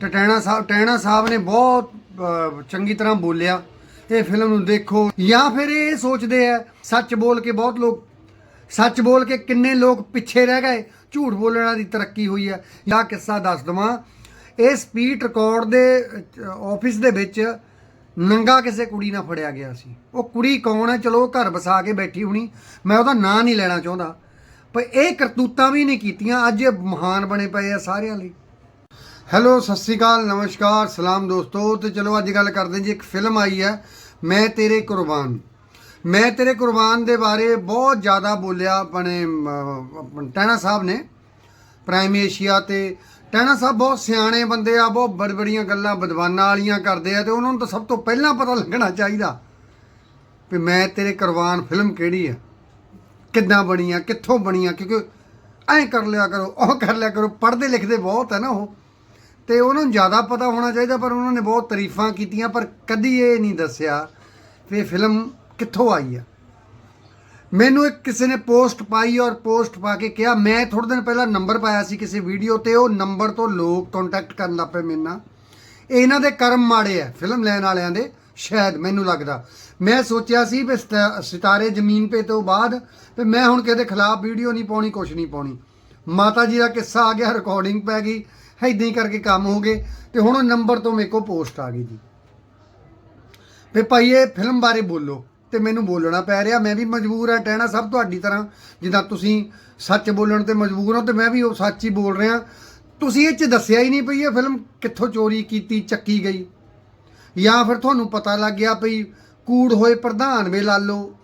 ਟਟੈਣਾ ਸਾਹਿਬ ਟੈਣਾ ਸਾਹਿਬ ਨੇ ਬਹੁਤ ਚੰਗੀ ਤਰ੍ਹਾਂ ਬੋਲਿਆ। ਇਹ ਫਿਲਮ ਨੂੰ ਦੇਖੋ। ਜਾਂ ਫਿਰ ਇਹ ਸੋਚਦੇ ਆ, ਸੱਚ ਬੋਲ ਕੇ ਬਹੁਤ ਲੋਕ ਸੱਚ ਬੋਲ ਕੇ ਕਿੰਨੇ ਲੋਕ ਪਿੱਛੇ ਰਹਿ ਗਏ। ਝੂਠ ਬੋਲਣਾ ਦੀ ਤਰੱਕੀ ਹੋਈ ਹੈ ਜਾਂ ਕਿੱਸਾ ਦੱਸ ਦਵਾਂ। ਇਹ ਸਪੀਡ ਰਿਕਾਰਡ ਦੇ ਆਫਿਸ ਦੇ ਵਿੱਚ ਨੰਗਾ ਕਿਸੇ ਕੁੜੀ ਨਾਲ ਫੜਿਆ ਗਿਆ ਸੀ। ਉਹ ਕੁੜੀ ਕੌਣ ਹੈ ਚਲੋ ਉਹ ਘਰ ਵਸਾ ਕੇ ਬੈਠੀ ਹੋਣੀ। ਮੈਂ ਉਹਦਾ ਨਾਂ ਨਹੀਂ ਲੈਣਾ ਚਾਹੁੰਦਾ। ਪਰ ਇਹ ਕਰਤੂਤਾਂ ਵੀ ਨਹੀਂ ਕੀਤੀਆਂ। ਅੱਜ ਇਹ ਮਹਾਨ ਬਣੇ ਪਏ ਆ ਸਾਰਿਆਂ ਲਈ। ਹੈਲੋ ਸਤਿ ਸ੍ਰੀ ਅਕਾਲ ਨਮਸਕਾਰ ਸਲਾਮ ਦੋਸਤੋ। ਤੇ ਚਲੋ ਅੱਜ ਗੱਲ ਕਰਦੇ ਜੀ ਇੱਕ ਫਿਲਮ ਆਈ ਹੈ ਮੈਂ ਤੇਰੇ ਕੁਰਬਾਨ। ਮੈਂ ਤੇਰੇ ਕੁਰਬਾਨ ਦੇ ਬਾਰੇ ਬਹੁਤ ਜ਼ਿਆਦਾ ਬੋਲਿਆ ਆਪਣੇ ਅਮ, ਟੈਣਾ ਸਾਹਿਬ ਨੇ ਪ੍ਰਾਈਮ ਏਸ਼ੀਆ ਤੇ। ਟੈਣਾ ਸਾਹਿਬ ਬਹੁਤ ਸਿਆਣੇ ਬੰਦੇ ਆ ਬਹੁਤ ਬੜ ਬੜੀਆਂ ਗੱਲਾਂ ਵਿਦਵਾਨਾਂ ਵਾਲੀਆਂ ਕਰਦੇ ਆ ਤੇ ਉਹਨਾਂ ਨੂੰ ਤਾਂ ਸਭ ਤੋਂ ਪਹਿਲਾਂ ਪਤਾ ਲੱਗਣਾ ਚਾਹੀਦਾ ਵੀ ਮੈਂ ਤੇਰੇ ਕੁਰਬਾਨ ਫਿਲਮ ਕਿਹੜੀ ਆ ਕਿੱਦਾਂ ਬਣੀ ਆ ਕਿੱਥੋਂ ਬਣੀ ਆ ਕਿਉਂਕਿ ਐਂ ਕਰ ਲਿਆ ਕਰੋ ਉਹ ਕਰ ਲਿਆ ਕਰੋ ਪੜ੍ਹਦੇ ਲਿਖਦੇ ਬਹੁਤ ਹੈ ਨਾ ਉਹ। ਤੇ ਉਹਨਾਂ ਨੂੰ ਜ਼ਿਆਦਾ ਪਤਾ ਹੋਣਾ ਚਾਹੀਦਾ, ਪਰ ਉਹਨਾਂ ਨੇ ਬਹੁਤ ਤਾਰੀਫਾਂ ਕੀਤੀਆਂ, ਪਰ ਕਦੀ ਇਹ ਨਹੀਂ ਦੱਸਿਆ ਵੀ ਫਿਲਮ ਕਿੱਥੋਂ ਆਈ ਆ। ਮੈਨੂੰ ਇੱਕ ਕਿਸੇ ਨੇ ਪੋਸਟ ਪਾਈ ਔਰ ਪੋਸਟ ਪਾ ਕੇ ਕਿਹਾ, ਮੈਂ ਥੋੜੇ ਦਿਨ ਪਹਿਲਾਂ ਨੰਬਰ ਪਾਇਆ ਸੀ ਕਿਸੇ ਵੀਡੀਓ ਤੇ, ਉਹ ਨੰਬਰ ਤੋਂ ਲੋਕ ਕੰਟੈਕਟ ਕਰਨ ਲੱਗ ਪਏ ਮੇਰੇ ਨਾਲ। ਇਹਨਾਂ ਦੇ ਕਰਮ ਮਾੜੇ ਆ, ਫਿਲਮ ਲੈਣ ਵਾਲਿਆਂ ਦੇ, ਸ਼ਾਇਦ ਮੈਨੂੰ ਲੱਗਦਾ। ਮੈਂ ਸੋਚਿਆ ਸੀ ਵੀ ਸਿਤਾ- ਸਿਤਾਰੇ ਜ਼ਮੀਨ ਪੇ ਤੋਂ ਬਾਅਦ ਵੀ ਮੈਂ ਹੁਣ ਕਿਸੇ ਦੇ ਖਿਲਾਫ ਵੀਡੀਓ ਨਹੀਂ ਪਾਉਣੀ, ਕੁਛ ਨਹੀਂ ਪਾਉਣੀ। ਮਾਤਾ ਜੀ ਦਾ ਕਿੱਸਾ ਆ ਗਿਆ ਰਿਕਾਰਡਿੰਗ ਪੈ ਗਈ ਐਦਾਂ ਹੀ ਕਰਕੇ ਕੰਮ ਹੋ ਗਏ ਤੇ ਹੁਣ ਉਹ ਨੰਬਰ ਤੋਂ ਮੇਰੇ ਕੋਲ ਪੋਸਟ ਆ ਗਈ ਜੀ। ਵੀ ਭਾਈ ਇਹ ਫਿਲਮ ਬਾਰੇ ਬੋਲੋ ਤੇ ਮੈਨੂੰ ਬੋਲਣਾ ਪੈ ਰਿਹਾ, ਮੈਂ ਵੀ ਮਜਬੂਰ ਆ ਟਹਿਣਾ ਸਭ ਤੁਹਾਡੀ ਤਰ੍ਹਾਂ, ਜਿੱਦਾਂ ਤੁਸੀਂ ਸੱਚ ਬੋਲਣ ਤੇ ਮਜਬੂਰ ਹੋ ਤੇ ਮੈਂ ਵੀ ਉਹ ਸੱਚ ਹੀ ਬੋਲ ਰਿਹਾ। ਤੁਸੀਂ ਇਹ ਚ ਦੱਸਿਆ ਹੀ ਨਹੀਂ ਪਈ ਇਹ ਫਿਲਮ ਕਿੱਥੋਂ ਚੋਰੀ ਕੀਤੀ, ਚੱਕੀ ਗਈ। ਜਾਂ ਫਿਰ ਤੁਹਾਨੂੰ ਪਤਾ ਲੱਗ ਗਿਆ ਭਈ ਕੂੜ ਹੋਏ ਪ੍ਰਧਾਨ ਵੇ ਲਾ ਲਓ,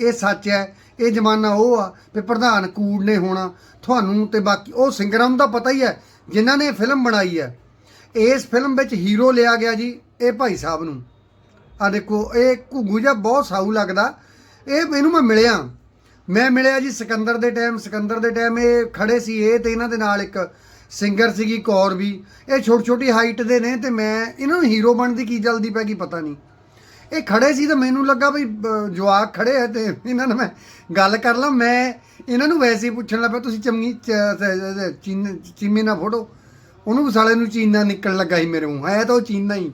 ਇਹ ਸੱਚ ਹੈ ਇਹ ਜ਼ਮਾਨਾ ਉਹ ਆ ਵੀ ਪ੍ਰਧਾਨ ਕੂੜ ਨੇ ਹੋਣਾ। ਤੁਹਾਨੂੰ ਤੇ ਬਾਕੀ ਉਹ ਸਿੰਗਰਮ ਦਾ ਪਤਾ ਹੀ ਹੈ, ਜਿਨ੍ਹਾਂ ਨੇ ਫਿਲਮ ਬਣਾਈ ਹੈ। ਇਸ ਫਿਲਮ ਵਿੱਚ ਹੀਰੋ ਲਿਆ ਗਿਆ ਜੀ, ਇਹ ਭਾਈ ਸਾਹਿਬ ਨੂੰ। ਆ ਦੇਖੋ, ਇਹ ਘੁੱਗੂ ਜਿਹਾ ਬਹੁਤ ਸਾਊ ਲੱਗਦਾ। ਇਹ ਇਹਨੂੰ ਮੈਂ ਮਿਲਿਆ। ਮੈਂ ਮਿਲਿਆ ਜੀ ਸਿਕੰਦਰ ਦੇ ਟਾਈਮ, ਸਿਕੰਦਰ ਦੇ ਟਾਈਮ ਇਹ ਖੜੇ ਸੀ, ਇਹ ਤੇ ਇਹਨਾਂ ਦੇ ਨਾਲ ਇੱਕ ਸਿੰਗਰ ਸੀਗੀ ਕੌਰ ਵੀ। ਇਹ ਛੋਟੀ ਛੋਟੀ ਹਾਈਟ ਦੇ ਨੇ ਤੇ ਮੈਂ, ਇਹਨਾਂ ਨੂੰ ਹੀਰੋ ਬਣਨ ਦੀ ਕੀ ਜਲਦੀ ਪੈ ਗਈ ਪਤਾ ਨਹੀਂ। ਇਹ ਖੜੇ ਸੀ ਤਾਂ ਮੈਨੂੰ ਲੱਗਾ ਵੀ ਜਵਾਕ ਖੜੇ ਹੈ ਤੇ ਇਹਨਾਂ ਨਾਲ ਮੈਂ ਗੱਲ ਕਰ ਲਾਂ। ਮੈਂ ਇਹਨਾਂ ਨੂੰ ਵੈਸੇ ਹੀ ਪੁੱਛਣ ਲੱਗਾ, ਤੁਸੀਂ ਚਮਗੀ ਚੀਨ, ਚੀਮੇ ਨਾਲ ਫੋਟੋ? ਉਹਨੂੰ ਵੀ ਨੂੰ ਚੀਨਾ ਨਿਕਲਣ ਲੱਗਾ ਸੀ ਮੇਰੇ ਮੂੰਹ। ਹੈ ਤਾਂ ਉਹ ਚੀਨਾ ਹੀ।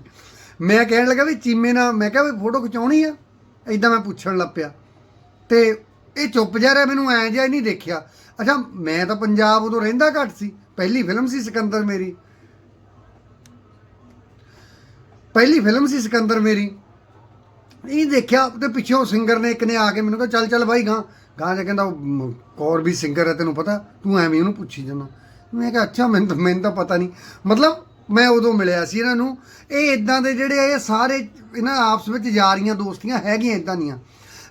ਮੈਂ ਕਹਿਣ ਲੱਗਾ ਵੀ ਚੀਮੇ ਨਾਲ, ਮੈਂ ਕਿਹਾ ਵੀ ਫੋਟੋ ਖਿਚਾਉਣੀ ਆ? ਇਦਾਂ ਮੈਂ ਪੁੱਛਣ ਲੱਗ ਪਿਆ। ਤੇ ਇਹ ਚੁੱਪ ਜਾ ਰਿਹਾ, ਮੈਨੂੰ ਐਂ ਜਿਹਾ ਨਹੀਂ ਦੇਖਿਆ। ਅੱਛਾ, ਮੈਂ ਤਾਂ ਪੰਜਾਬ ਉਦੋਂ ਰਹਿੰਦਾ ਘੱਟ ਸੀ। ਪਹਿਲੀ ਫਿਲਮ ਸੀ ਸਿਕੰਦਰ ਮੇਰੀ। ਪਹਿਲੀ ਫਿਲਮ ਸੀ ਸਿਕੰਦਰ ਮੇਰੀ। ਇਹ ਦੇਖਿਆ ਤੇ ਪਿੱਛੋਂ ਸਿੰਗਰ ਨੇ ਇੱਕ ਨੇ ਆ ਕੇ ਮੈਨੂੰ ਕਿਹਾ, ਚੱਲ ਚੱਲ ਬਾਈ ਗਾਂ। ਗਾਂ ਜਾ ਕਹਿੰਦਾ ਉਹ ਕੌਰ ਵੀ ਸਿੰਗਰ ਹੈ, ਤੈਨੂੰ ਪਤਾ, ਤੂੰ ਐਵੇਂ ਉਹਨੂੰ ਪੁੱਛੀ ਜਾਂਦਾ। ਮੈਂ ਕਿਹਾ, ਅੱਛਾ, ਮੈਨੂੰ ਤਾਂ ਮੈਨੂੰ ਤਾਂ ਪਤਾ ਨਹੀਂ। ਮਤਲਬ ਮੈਂ ਉਦੋਂ ਮਿਲਿਆ ਸੀ ਇਹਨਾਂ ਨੂੰ। ਇਹ ਇਦਾਂ ਦੇ ਜਿਹੜੇ ਇਹ ਸਾਰੇ ਇਹਨਾਂ ਆਪਸ ਵਿੱਚ ਯਾਰੀਆਂ, ਦੋਸਤੀਆਂ ਹੈਗੀਆਂ ਇਦਾਂ ਦੀਆਂ।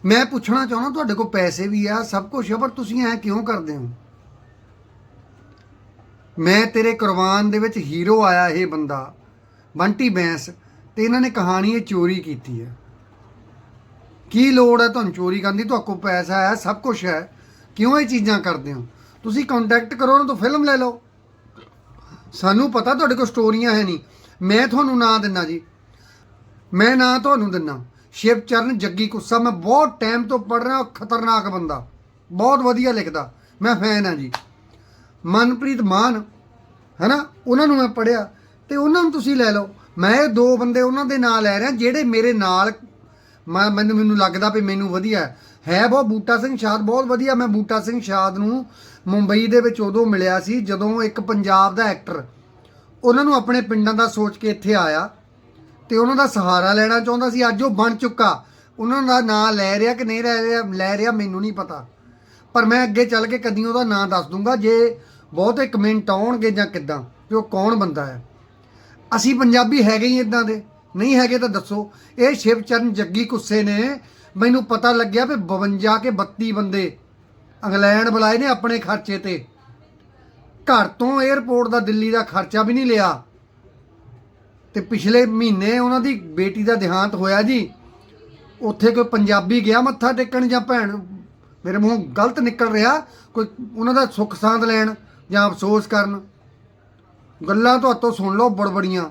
ਮੈਂ ਪੁੱਛਣਾ ਚਾਹੁੰਦਾ, ਤੁਹਾਡੇ ਕੋਲ ਪੈਸੇ ਵੀ ਆ, ਸਭ ਕੁਝ ਆ, ਪਰ ਤੁਸੀਂ ਐ ਕਿਉਂ ਕਰਦੇ ਹੋ? ਮੈਂ ਤੇਰੇ ਕੁਰਬਾਨ ਦੇ ਵਿੱਚ ਹੀਰੋ ਆਇਆ ਇਹ ਬੰਦਾ, ਬੰਟੀ ਬੈਂਸ, ਤੇ ਇਹਨਾਂ ਨੇ ਕਹਾਣੀ ਇਹ ਚੋਰੀ ਕੀਤੀ ਹੈ। ਕੀ ਲੋੜ ਹੈ ਤੁਹਾਨੂੰ ਚੋਰੀ ਕਰਨ ਦੀ? ਤੁਹਾਡੇ ਕੋਲ ਪੈਸਾ ਹੈ, ਸਭ ਕੁਝ ਹੈ। ਕਿਉਂ ਇਹ ਚੀਜ਼ਾਂ ਕਰਦੇ ਹੋ? ਤੁਸੀਂ ਕੰਟੈਕਟ ਕਰੋ ਉਹਨਾਂ ਤੋਂ ਫਿਲਮ ਲੈ ਲਓ। ਸਾਨੂੰ ਪਤਾ ਤੁਹਾਡੇ ਕੋਲ ਸਟੋਰੀਆਂ ਹੈ ਨਹੀਂ। ਮੈਂ ਤੁਹਾਨੂੰ ਨਾਂ ਦਿੰਨਾ ਜੀ। ਮੈਂ ਨਾਂ ਤੁਹਾਨੂੰ ਦਿੰਨਾ। ਸ਼ਿਵ ਚਰਨ ਜੱਗੀ ਕੁੱਸਾ, ਮੈਂ ਬਹੁਤ ਟਾਈਮ ਤੋਂ ਪੜ ਰਿਹਾ ਖਤਰਨਾਕ ਬੰਦਾ। ਬਹੁਤ ਵਧੀਆ ਲਿਖਦਾ। ਮੈਂ ਫੈਨ ਹਾਂ ਜੀ। ਮਨਪ੍ਰੀਤ ਮਾਨ, ਹੈਨਾ? ਉਹਨਾਂ ਨੂੰ ਮੈਂ ਪੜਿਆ ਤੇ ਉਹਨਾਂ ਨੂੰ ਤੁਸੀਂ ਲੈ ਲਓ। ਮੈਂ ਇਹ ਦੋ ਬੰਦੇ ਉਹਨਾਂ ਦੇ ਨਾਂ ਲੈ ਰਿਹਾ, ਜਿਹੜੇ ਮੇਰੇ ਨਾਲ ਮੈਂ ਮੈਨੂੰ ਮੈਨੂੰ ਲੱਗਦਾ ਵੀ ਮੈਨੂੰ ਵਧੀਆ ਹੈ। ਬਹੁਤ, ਬੂਟਾ ਸਿੰਘ ਸ਼ਾਦ ਬਹੁਤ ਵਧੀਆ। ਮੈਂ ਬੂਟਾ ਸਿੰਘ ਸ਼ਾਦ ਨੂੰ ਮੁੰਬਈ ਦੇ ਵਿੱਚ ਉਦੋਂ ਮਿਲਿਆ ਸੀ ਜਦੋਂ ਇੱਕ ਪੰਜਾਬ ਦਾ ਐਕਟਰ ਉਹਨਾਂ ਨੂੰ ਆਪਣੇ ਪਿੰਡਾਂ ਦਾ ਸੋਚ ਕੇ ਇੱਥੇ ਆਇਆ ਤੇ ਉਹਨਾਂ ਦਾ ਸਹਾਰਾ ਲੈਣਾ ਚਾਹੁੰਦਾ ਸੀ। ਅੱਜ ਉਹ ਬਣ ਚੁੱਕਾ। ਉਹਨਾਂ ਦਾ ਨਾਂ ਲੈ ਰਿਹਾ ਕਿ ਨਹੀਂ ਲੈ ਰਿਹਾ ਲੈ ਰਿਹਾ ਮੈਨੂੰ ਨਹੀਂ ਪਤਾ। ਪਰ ਮੈਂ ਅੱਗੇ ਚੱਲ ਕੇ ਕਦੀ ਉਹਦਾ ਨਾਂ ਦੱਸ ਦੂੰਗਾ ਜੇ ਬਹੁਤੇ ਕਮੈਂਟ ਆਉਣਗੇ ਜਾਂ ਕਿੱਦਾਂ ਕਿ ਉਹ ਕੌਣ ਬੰਦਾ ਹੈ। ਅਸੀਂ ਪੰਜਾਬੀ ਹੈਗੇ ਹੀ ਇਦਾਂ ਦੇ। ਨਹੀਂ ਹੈਗੇ ਤਾਂ ਦੱਸੋ। ਇਹ ਸ਼ਿਵਚਰਨ ਜੱਗੀ ਕੁੱਸੇ ਨੇ। ਮੈਨੂੰ ਪਤਾ ਲੱਗਿਆ ਵੀ 52 ਕੇ 32 ਬੰਦੇ ਇੰਗਲੈਂਡ ਬੁਲਾਏ ਨੇ ਆਪਣੇ ਖਰਚੇ ਤੇ। ਘਰ ਤੋਂ 에ਅਰਪੋਰਟ ਦਾ ਦਿੱਲੀ ਦਾ ਖਰਚਾ ਵੀ ਨਹੀਂ ਲਿਆ। ਤੇ ਪਿਛਲੇ ਮਹੀਨੇ ਉਹਨਾਂ ਦੀ ਬੇਟੀ ਦਾ ਦੇਹਾਂਤ ਹੋਇਆ ਜੀ। ਉੱਥੇ ਕੋਈ ਪੰਜਾਬੀ ਗਿਆ ਮੱਥਾ ਟੇਕਣ ਜਾਂ ਭੈਣ, ਮੇਰੇ ਮੂੰਹੋਂ ਗਲਤ ਨਿਕਲ ਰਿਹਾ, ਕੋਈ ਉਹਨਾਂ ਦਾ ਸੁੱਖ ਸਾਂਦ ਲੈਣ ਜਾਂ ਅਫਸੋਸ ਕਰਨ। ਗੱਲਾਂ ਤੁਹਾਤੋਂ ਸੁਣ ਲਓ ਬੜਬੜੀਆਂ।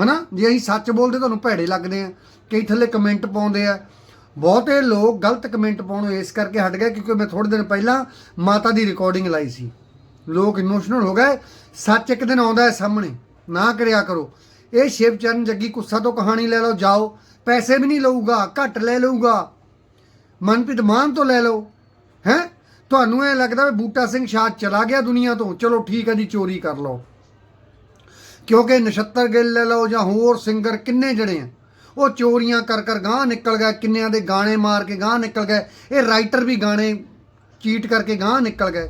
ਹਨਾ? ਜੇ ਅਸੀਂ ਸੱਚ ਬੋਲਦੇ ਤੁਹਾਨੂੰ ਭੈੜੇ ਲੱਗਦੇ ਆ, ਕਈ ਥੱਲੇ ਕਮੈਂਟ ਪਾਉਂਦੇ ਆ। ਬਹੁਤੇ ਲੋਕ ਗਲਤ ਕਮੈਂਟ ਪਾਉਣੋਂ ਇਸ ਕਰਕੇ ਹਟ ਗਏ ਕਿਉਂਕਿ ਮੈਂ ਥੋੜੇ ਦਿਨ ਪਹਿਲਾਂ ਮਾਤਾ ਦੀ ਰਿਕਾਰਡਿੰਗ ਲਾਈ ਸੀ। ਲੋਕ ਇਮੋਸ਼ਨਲ ਹੋ ਗਏ। ਸੱਚ ਇੱਕ ਦਿਨ ਆਉਂਦਾ ਹੈ ਸਾਹਮਣੇ। ਨਾ ਕਰਿਆ ਕਰੋ। ਇਹ ਸ਼ਿਵ ਚਰਨ ਜੱਗੀ ਕੁੱਸਾ ਤੋਂ ਕਹਾਣੀ ਲੈ ਲਓ, ਜਾਓ। ਪੈਸੇ ਵੀ ਨਹੀਂ ਲਊਗਾ, ਘੱਟ ਲੈ ਲਊਗਾ। ਮਨਪ੍ਰੀਤ ਮਾਨ ਤੋਂ ਲੈ ਲਓ। ਹੈ? ਤੁਹਾਨੂੰ ਇਹ ਲੱਗਦਾ ਵੀ ਬੂਟਾ ਸਿੰਘ ਸ਼ਾਹ ਚਲਾ ਗਿਆ ਦੁਨੀਆ ਤੋਂ। ਚਲੋ ਠੀਕ ਹੈ ਜੀ, ਚੋਰੀ ਕਰ ਲਓ। ਕਿਉਂਕਿ ਨਛੱਤਰ ਗਿੱਲ ਲੈ ਲਓ ਜਾਂ ਹੋਰ ਸਿੰਗਰ ਕਿੰਨੇ ਜਿਹੜੇ ਆ, ਉਹ ਚੋਰੀਆਂ ਕਰ ਕਰ ਗਾਂ ਨਿਕਲ ਗਏ, ਕਿੰਨਿਆਂ ਦੇ ਗਾਣੇ ਮਾਰ ਕੇ ਗਾਂ ਨਿਕਲ ਗਏ, ਇਹ ਰਾਈਟਰ ਵੀ ਗਾਣੇ ਚੀਟ ਕਰਕੇ ਗਾਂ ਨਿਕਲ ਗਏ।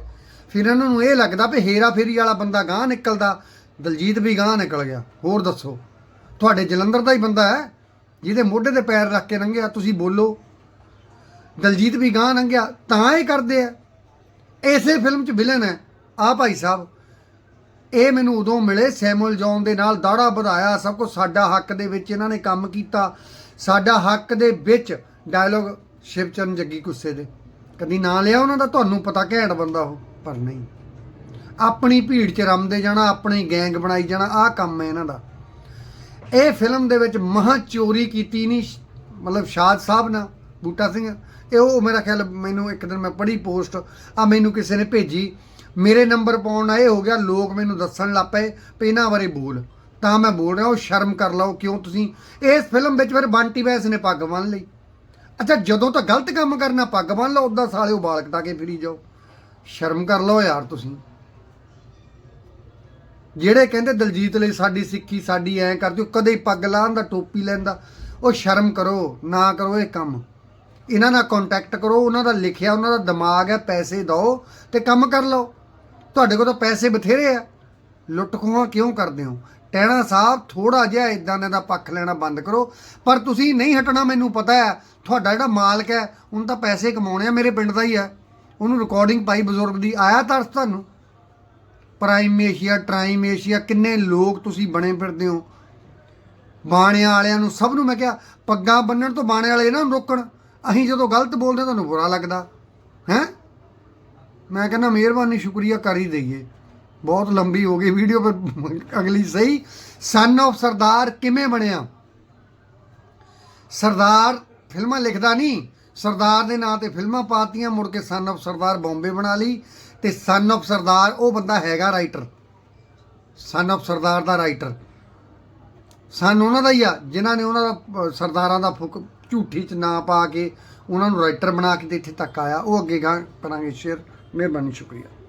ਫਿਰ ਇਹਨਾਂ ਨੂੰ ਇਹ ਲੱਗਦਾ ਵੀ ਹੇਰਾ ਫੇਰੀ ਵਾਲਾ ਬੰਦਾ ਗਾਂ ਨਿਕਲਦਾ, ਦਲਜੀਤ ਵੀ ਗਾਂ ਨਿਕਲ ਗਿਆ। ਹੋਰ ਦੱਸੋ, ਤੁਹਾਡੇ ਜਲੰਧਰ ਦਾ ਹੀ ਬੰਦਾ ਹੈ, ਜਿਹਦੇ ਮੋਢੇ ਤੇ ਪੈਰ ਰੱਖ ਕੇ ਲੰਘਿਆ, ਤੁਸੀਂ ਬੋਲੋ। ਦਲਜੀਤ ਵੀ ਗਾਂ ਲੰਘਿਆ, ਤਾਂ ਇਹ ਕਰਦੇ ਆ। ਇਸੇ ਫਿਲਮ 'ਚ ਵਿਲਨ ਹੈ ਆ ਭਾਈ ਸਾਹਿਬ। ਇਹ ਮੈਨੂੰ ਉਦੋਂ ਮਿਲੇ ਸੈਮੂਅਲ ਜੌਨ ਦੇ ਨਾਲ ਦਾੜਾ ਵਧਾਇਆ। ਸਭ ਕੁਝ ਸਾਡਾ ਹੱਕ ਦੇ ਵਿੱਚ ਇਹਨਾਂ ਨੇ ਕੰਮ ਕੀਤਾ। ਸਾਡਾ ਹੱਕ ਦੇ ਵਿੱਚ ਡਾਇਲੋਗ ਸ਼ਿਵਚਰਨ ਜੱਗੀ ਗੁੱਸੇ ਦੇ। ਕਦੀ ਨਾ ਲਿਆ ਉਹਨਾਂ ਦਾ? ਤੁਹਾਨੂੰ ਪਤਾ ਘੈਂਟ ਬੰਦਾ ਉਹ, ਪਰ ਨਹੀਂ। ਆਪਣੀ ਭੀੜ 'ਚ ਰਮਦੇ ਜਾਣਾ, ਆਪਣੀ ਗੈਂਗ ਬਣਾਈ ਜਾਣਾ, ਆਹ ਕੰਮ ਹੈ ਇਹਨਾਂ ਦਾ। ਇਹ ਫਿਲਮ ਦੇ ਵਿੱਚ ਮਹਾ ਚੋਰੀ ਕੀਤੀ ਨਹੀਂ ਮਤਲਬ ਸ਼ਾਦ ਸਾਹਿਬ ਨਾਲ, ਬੂਟਾ ਸਿੰਘ। ਇਹ ਉਹ ਮੇਰਾ ਖਿਆਲ ਮੈਨੂੰ ਇੱਕ ਦਿਨ ਮੈਂ ਪੜ੍ਹੀ ਪੋਸਟ ਆ ਮੈਨੂੰ ਕਿਸੇ ਨੇ ਭੇਜੀ। ਮੇਰੇ ਨੰਬਰ ਪਾਉਣ ਨਾਲ ਇਹ ਹੋ ਗਿਆ, ਲੋਕ ਮੈਨੂੰ ਦੱਸਣ ਲੱਗ ਪਏ ਵੀ ਇਹਨਾਂ ਬਾਰੇ ਬੋਲ। ਤਾਂ ਮੈਂ ਬੋਲ ਰਿਹਾ, ਉਹ ਸ਼ਰਮ ਕਰ ਲਓ, ਕਿਉਂ ਤੁਸੀਂ? ਇਸ ਫਿਲਮ ਵਿੱਚ ਫਿਰ ਬੰਟੀ ਵੈਸ ਨੇ ਪੱਗ ਬੰਨ ਲਈ। ਅੱਛਾ, ਜਦੋਂ ਤਾਂ ਗਲਤ ਕੰਮ ਕਰਨਾ, ਪੱਗ ਬੰਨ ਲਓ, ਉਦਾਂ ਸਾਲੇ ਬਾਲ ਕਟਾ ਕੇ ਫਿਰੀ ਜਾਓ। ਸ਼ਰਮ ਕਰ ਲਓ ਯਾਰ ਤੁਸੀਂ। ਜਿਹੜੇ ਕਹਿੰਦੇ ਦਲਜੀਤ ਲਈ ਸਾਡੀ ਸਿੱਖੀ, ਸਾਡੀ ਐਂ ਕਰ ਦਿਓ ਕਦੇ ਪੱਗ ਲਾਹਣ ਦਾ, ਟੋਪੀ ਲੈਂਦਾ ਉਹ ਸ਼ਰਮ ਕਰੋ, ਨਾ ਕਰੋ ਇਹ ਕੰਮ। ਇਹਨਾਂ ਨਾਲ ਕੰਟੈਕਟ ਕਰੋ, ਉਹਨਾਂ ਦਾ ਲਿਖਿਆ, ਉਹਨਾਂ ਦਾ ਦਿਮਾਗ ਹੈ, ਪੈਸੇ ਦਿਓ ਤੇ ਕੰਮ ਕਰ ਲਓ। ਤੁਹਾਡੇ ਕੋਲ ਤਾਂ ਪੈਸੇ ਬਥੇਰੇ ਆ। ਲੁੱਟ ਖੋਹਾਂ ਕਿਉਂ ਕਰਦੇ ਹੋ? ਟਹਿਣਾ ਸਾਹਿਬ ਥੋੜਾ ਜਿਹਾ ਇਦਾਂ ਦਾ ਪੱਖ ਲੈਣਾ ਬੰਦ ਕਰੋ। ਪਰ ਤੁਸੀਂ ਨਹੀਂ ਹਟਣਾ, ਮੈਨੂੰ ਪਤਾ ਹੈ। ਤੁਹਾਡਾ ਜਿਹੜਾ ਮਾਲਕ ਹੈ, ਉਹਨੂੰ ਤਾਂ ਪੈਸੇ ਕਮਾਉਣੇ ਆ, ਮੇਰੇ ਪਿੰਡ ਦਾ ਹੀ ਹੈ। ਉਹਨੂੰ ਰਿਕਾਰਡਿੰਗ ਪਾਈ ਬਜ਼ੁਰਗ ਦੀ, ਆਇਆ ਤਰਸ ਤੁਹਾਨੂੰ? ਪ੍ਰਾਈਮ ਏਸ਼ੀਆ ਟ੍ਰਾਈਮ ਏਸ਼ੀਆ ਕਿੰਨੇ ਲੋਕ ਤੁਸੀਂ ਬਣੇ ਫਿਰਦੇ ਹੋ? ਬਾਣਿਆਂ ਵਾਲਿਆਂ ਨੂੰ ਸਭ ਨੂੰ ਮੈਂ ਕਿਹਾ, ਪੱਗਾਂ ਬੰਨਣ ਤੋਂ ਬਾਣੇ ਵਾਲੇ ਇਹਨਾਂ ਨੂੰ ਰੋਕਣ। ਅਸੀਂ ਜਦੋਂ ਗਲਤ ਬੋਲਦੇ ਤੁਹਾਨੂੰ ਬੁਰਾ ਲੱਗਦਾ। ਹੈ? ਮੈਂ ਕਹਿੰਦਾ, ਮਿਹਰਬਾਨੀ, ਸ਼ੁਕਰੀਆ, ਕਰ ਹੀ ਦਈਏ। ਬਹੁਤ ਲੰਬੀ ਹੋ ਗਈ ਵੀਡੀਓ ਪਰ ਅਗਲੀ ਸਹੀ। ਸਨ of ਸਰਦਾਰ ਕਿਵੇਂ ਬਣਿਆ? ਸਰਦਾਰ ਫਿਲਮਾਂ ਲਿਖਦਾ ਨਹੀਂ। ਸਰਦਾਰ ਦੇ ਨਾਂ ਤੇ ਫਿਲਮਾਂ ਪਾਤੀਆਂ, ਮੁੜ ਕੇ ਸਨ of ਸਰਦਾਰ ਬੰਬੇ ਬਣਾ ਲਈ। ਤੇ ਸਨ of ਸਰਦਾਰ, ਉਹ ਬੰਦਾ ਹੈਗਾ ਰਾਈਟਰ ਸਨ of ਸਰਦਾਰ ਦਾ ਰਾਈਟਰ ਸਨ ਉਹਨਾਂ ਦਾ ਹੀ ਆ, ਜਿਨ੍ਹਾਂ ਨੇ ਉਹਨਾਂ ਦਾ ਸਰਦਾਰਾਂ ਦਾ ਫੁਕ ਝੂਠੀ ਚ ਨਾਂ ਪਾ ਕੇ ਉਹਨਾਂ ਨੂੰ ਰਾਈਟਰ ਬਣਾ ਕੇ ਤੇ ਇੱਥੇ ਤੱਕ ਆਇਆ। ਉਹ ਅੱਗੇ ਗਾਂ ਕਰਾਂਗੇ ਸ਼ੇਅਰ ਮਿਹਰਬਾਨੀ ਸ਼ੁਕਰੀਆ।